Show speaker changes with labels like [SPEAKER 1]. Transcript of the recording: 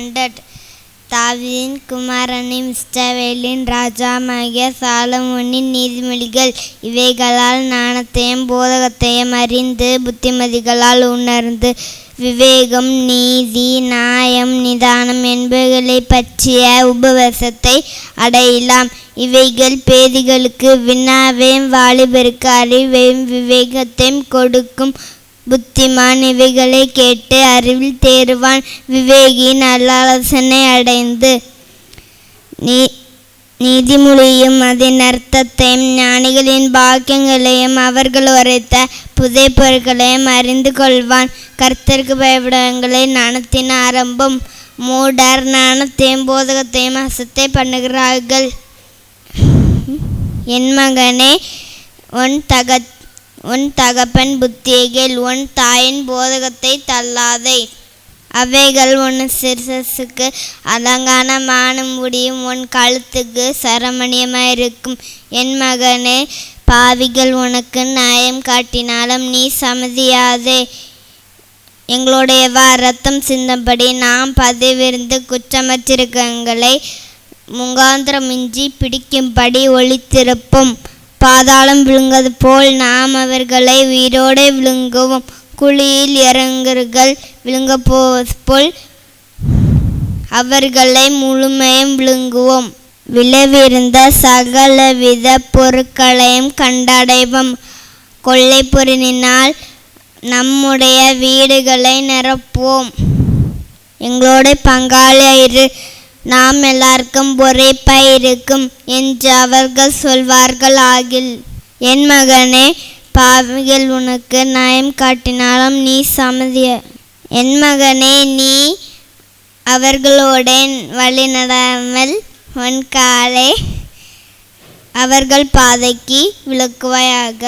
[SPEAKER 1] Hundred தாவீதின் குமாரனை மிஸ்டவேலின் ராஜாமாகிய சாலமோனின் நீதிமொழிகள். இவைகளால் ஞானத்தையும் போதகத்தையும் அறிந்து புத்திமதிகளால் உணர்ந்து விவேகம் நீதி நியாயம் நிதானம் என்பவைகளை பற்றிய உபவசத்தை அடையலாம். இவைகள் பேதிகளுக்கு வினாவையும் வாலிபருக்கு அறிவையும் விவேகத்தையும் கொடுக்கும் புத்திமான் இவைகளை கேட்டு அறிவில் தேறுவான் விவேகி நல்லாலோசனை அடைந்து. நீ நீதிமொழியும் அதன் அர்த்தத்தையும் ஞானிகளின் பாக்கியங்களையும் அவர்கள் உரைத்த புதை பொருட்களையும் அறிந்து கொள்வான். கர்த்தருக்கு பயப்படங்களை நாணத்தின் ஆரம்பம் மூடர் நாணத்தையும் போதகத்தையும் அசத்தை பண்ணுகிறார்கள். என் மகனே உன் தக உன் தகப்பன் புத்தியைகள் உன் தாயின் போதகத்தை தள்ளாதே. அவைகள் உன் சிறுசசுக்கு அலங்கான மானம் முடியும். உன் கழுத்துக்கு சரமணியமாயிருக்கும். என் மகனே பாவிகள் உனக்கு நியாயம் காட்டினாலும் நீ சமதியாதே. எங்களுடையவா ரத்தம் சிந்தபடி நாம் பதிவிருந்து குற்றமற்றிருக்கங்களை முகாந்திரமின்றி பிடிக்கும்படி ஒளித்திருப்போம் பாதாளம் விழுங்கது போல் நாம் அவர்களை உயிரோடு விழுங்குவோம். குழியில் இறங்குகள் விழுங்க போல் அவர்களை முழுமையும் விழுங்குவோம். விளைவிருந்த சகலவித பொருட்களையும் கண்டடைவோம். கொள்ளை பொருளினால் நம்முடைய வீடுகளை நிரப்புவோம். எங்களோட பங்காளியிரு நாம் எல்லாருக்கும் ஒரே பயிருக்கும் என்று அவர்கள் சொல்வார்கள் ஆகில் என் மகனே பாவிகள் உனக்கு நயம் காட்டினாலும் நீ சமதிய. என் மகனே நீ அவர்களோட வழி நடாமல் உன் காலை அவர்கள் பாதைக்கு விளக்குவாயாக.